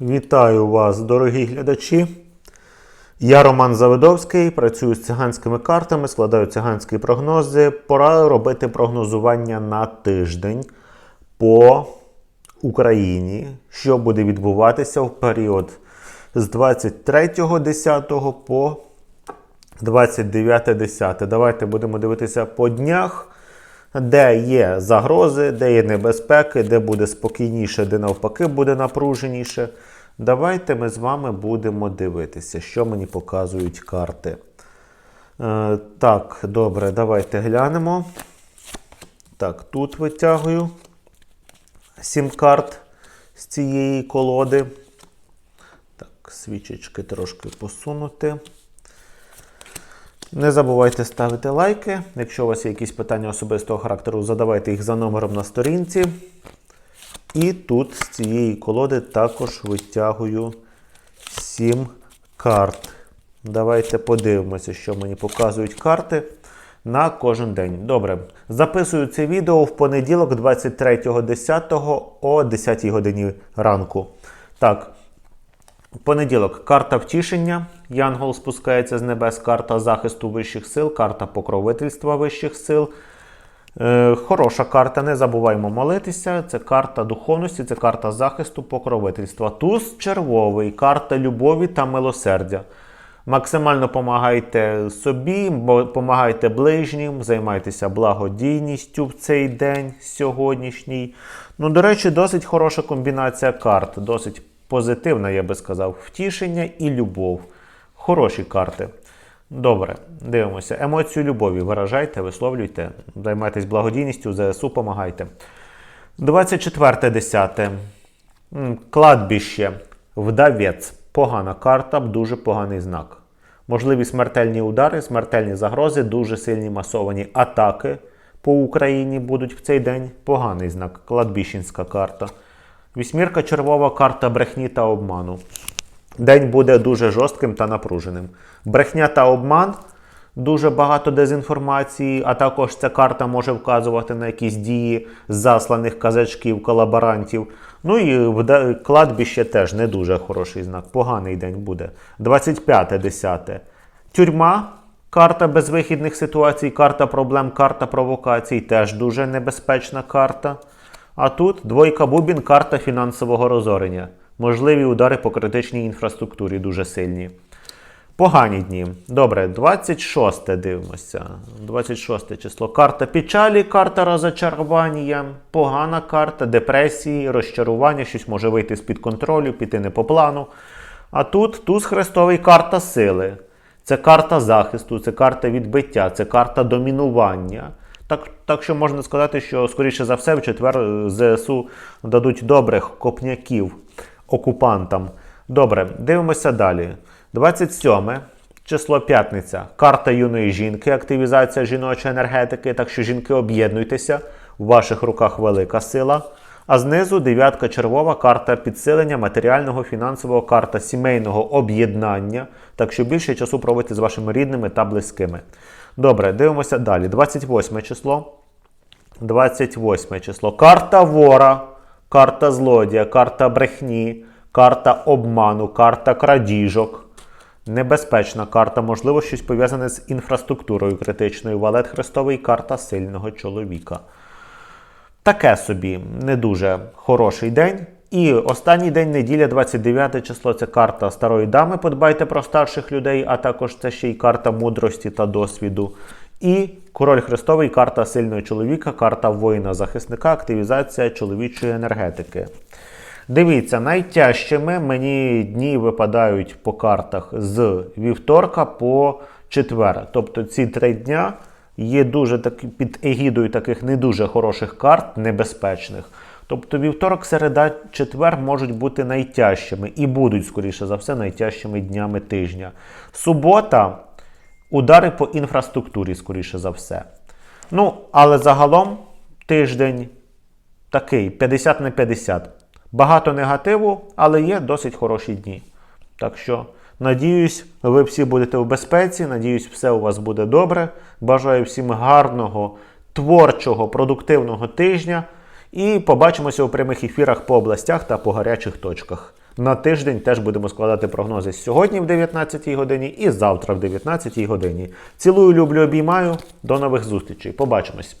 Вітаю вас, дорогі глядачі. Я Роман Завидовський, працюю з циганськими картами, складаю циганські прогнози. Пора робити прогнозування на тиждень по Україні, що буде відбуватися в період з 23.10 по 29.10. Давайте будемо дивитися по днях, де є загрози, де є небезпеки, де буде спокійніше, де навпаки буде напруженіше. Давайте ми з вами будемо дивитися, що мені показують карти. Е, так, добре, давайте глянемо. Так, тут витягую сім карт з цієї колоди. Так, свічечки трошки посунути. Не забувайте ставити лайки. Якщо у вас є якісь питання особистого характеру, задавайте їх за номером на сторінці. І тут з цієї колоди також витягую 7 карт. Давайте подивимося, що мені показують карти на кожен день. Добре, записую це відео в понеділок, 23.10 о 10 годині ранку. Так, Понеділок карта втішення. Янгол спускається з небес, карта захисту вищих сил, карта покровительства вищих сил. Е, хороша карта, не забуваємо молитися. Це карта духовності, це карта захисту, покровительства. Туз червовий, карта любові та милосердя. Максимально допомагайте собі, допомагайте ближнім, займайтеся благодійністю в цей день сьогоднішній. Ну, до речі, досить хороша комбінація карт, досить позитивна, я би сказав, втішення і любов. Хороші карти. Добре, дивимося. Емоцію любові виражайте, висловлюйте, займайтесь благодійністю, ЗСУ помагайте. 24.10. М, Кладбище. Вдавець. Погана карта, дуже поганий знак. Можливі смертельні удари, смертельні загрози, дуже сильні масовані атаки по Україні будуть в цей день. Поганий знак. Кладбищенська карта. Вісьмірка червова карта брехні та обману. День буде дуже жорстким та напруженим. Брехня та обман, дуже багато дезінформації, а також ця карта може вказувати на якісь дії засланих казачків, колаборантів. Ну і кладбище теж не дуже хороший знак. Поганий день буде. 25.10. Тюрма. Карта безвихідних ситуацій, карта проблем, карта провокацій теж дуже небезпечна карта. А тут двойка бубін, карта фінансового розорення. Можливі удари по критичній інфраструктурі дуже сильні. Погані дні. Добре, 26 дивимося. 26 число. Карта печалі, карта розочарування. Погана карта, депресії, розчарування, щось може вийти з-під контролю, піти не по плану. А тут туз хрестовий карта сили. Це карта захисту, це карта відбиття, це карта домінування. Так, так що можна сказати, що, скоріше за все, в четвер е, ЗСУ дадуть добрих копняків окупантам. Добре, дивимося далі. 27 число п'ятниця. Карта юної жінки, активізація жіночої енергетики. Так що жінки об'єднуйтеся, в ваших руках велика сила. А знизу дев'ятка червова карта підсилення матеріального, фінансового, карта сімейного об'єднання. Так що більше часу проводити з вашими рідними та близькими. Добре, дивимося далі. 28 число. 28 число. Карта вора, карта злодія, карта брехні, карта обману, карта крадіжок. Небезпечна карта, можливо, щось пов'язане з інфраструктурою критичною. Валет Христовий карта сильного чоловіка. Таке собі не дуже хороший день. І останній день неділя, 29 число, це карта старої дами. Подбайте про старших людей, а також це ще й карта мудрості та досвіду. І король Христовий карта сильного чоловіка, карта воїна-захисника, активізація чоловічої енергетики. Дивіться, найтяжчими мені дні випадають по картах з вівторка по четвер. Тобто ці три дня є дуже такі під егідою таких не дуже хороших карт, небезпечних. Тобто вівторок, середа, четвер можуть бути найтяжчими і будуть, скоріше за все, найтяжчими днями тижня. Субота удари по інфраструктурі, скоріше за все. Ну, але загалом тиждень такий 50 на 50. Багато негативу, але є досить хороші дні. Так що, надіюсь, ви всі будете в безпеці. Надіюсь, все у вас буде добре. Бажаю всім гарного, творчого, продуктивного тижня. І побачимося у прямих ефірах по областях та по гарячих точках. На тиждень теж будемо складати прогнози сьогодні в 19 годині і завтра в 19 годині. Цілую, люблю, обіймаю. До нових зустрічей. Побачимось.